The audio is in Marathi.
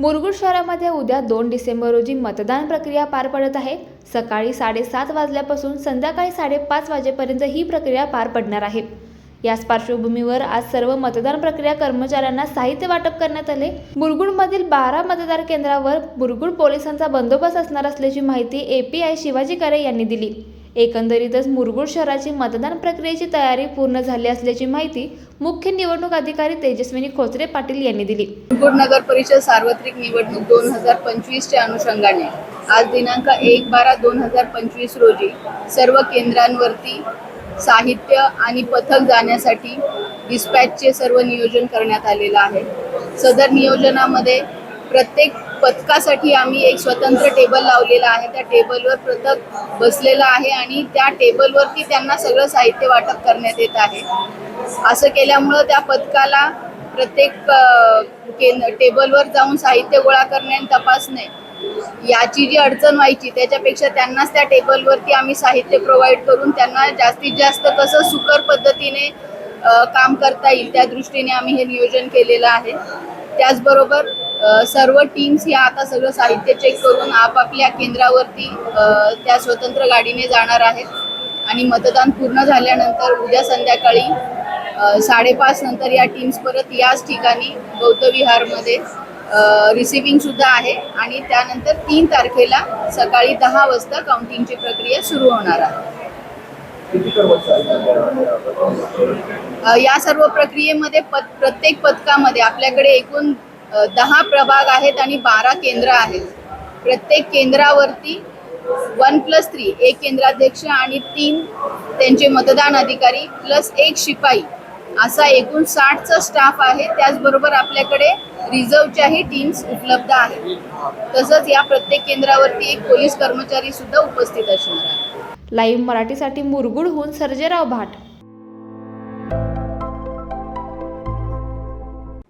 मुरगुड शहरामध्ये उद्या दोन डिसेंबर रोजी मतदान प्रक्रिया पार पडत आहे. सकाळी साडेसात वाजल्यापासून संध्याकाळी साडेपाच वाजेपर्यंत ही प्रक्रिया पार पडणार आहे. याच पार्श्वभूमीवर आज सर्व मतदान प्रक्रिया कर्मचाऱ्यांना साहित्य वाटप करण्यात आले. मुरगुडमधील बारा मतदार केंद्रावर मुरगुड पोलिसांचा बंदोबस्त असणार असल्याची माहिती ए पी आय शिवाजी करे यांनी दिली. एकंदरीतच मुरगुड शहराची मतदान प्रक्रियेची तयारी पूर्ण झाली असल्याची माहिती मुख्य निवडणूक अधिकारी तेजस्विनी खोचरे पाटील यांनी दिली. मुरगुड नगर परिषद सार्वत्रिक निवडणूक दोन हजार पंचवीसच्या अनुषंगाने आज दिनांक एक बारा दोन हजार पंचवीस रोजी सर्व केंद्रांवरती साहित्य आणि पथक जाण्यासाठी डिस्पॅचचे सर्व नियोजन करण्यात आलेलं आहे. सदर नियोजनामध्ये प्रत्येक पथकासाठी आम्ही एक स्वतंत्र टेबल लावलेला आहे. त्या टेबलवर पथक बसलेलं आहे आणि त्या टेबलवरती त्यांना सगळं साहित्य वाटप करण्यात येत आहे. असं केल्यामुळं त्या पथकाला प्रत्येक केंद्र टेबलवर जाऊन साहित्य गोळा करणे आणि तपासणे याची जी अडचण व्हायची त्याच्यापेक्षा त्यांनाच त्या टेबलवरती आम्ही साहित्य प्रोव्हाइड करून त्यांना जास्तीत जास्त कसं सुकर पद्धतीने काम करता येईल त्या दृष्टीने आम्ही हे नियोजन केलेलं आहे. त्याचबरोबर सर्व टीम्स या आता सगळं साहित्य चेक करून आपापल्या केंद्रावरती त्या स्वतंत्र गाडीने जाणार आहेत. आणि मतदान पूर्ण झाल्यानंतर उद्या संध्याकाळी साडेपाच नंतर या टीम्स परत याच ठिकाणी बौद्ध विहारमध्ये रिसिव्हिंग सुद्धा आहे. आणि त्यानंतर तीन तारखेला सकाळी दहा वाजता काउंटिंगची प्रक्रिया सुरू होणार आहे. या सर्व प्रक्रियेमध्ये पत प्रत्येक पथकामध्ये आपल्याकडे एकूण दहा प्रभाग आहेत आणि बारा केंद्र आहेत. प्रत्येक केंद्रावरती वन प्लस थ्री एक केंद्राध्यक्ष आणि तीन त्यांचे मतदान अधिकारी प्लस एक शिपाई असा एकूण साठचा स्टाफ आहे. त्याचबरोबर आपल्याकडे रिझर्वच्याही टीम्स उपलब्ध आहेत. तसंच या प्रत्येक केंद्रावरती एक पोलीस कर्मचारी सुद्धा उपस्थित असणार आहे. लाईव्ह मराठीसाठी मुरगुडहून सर्जेराव भाट.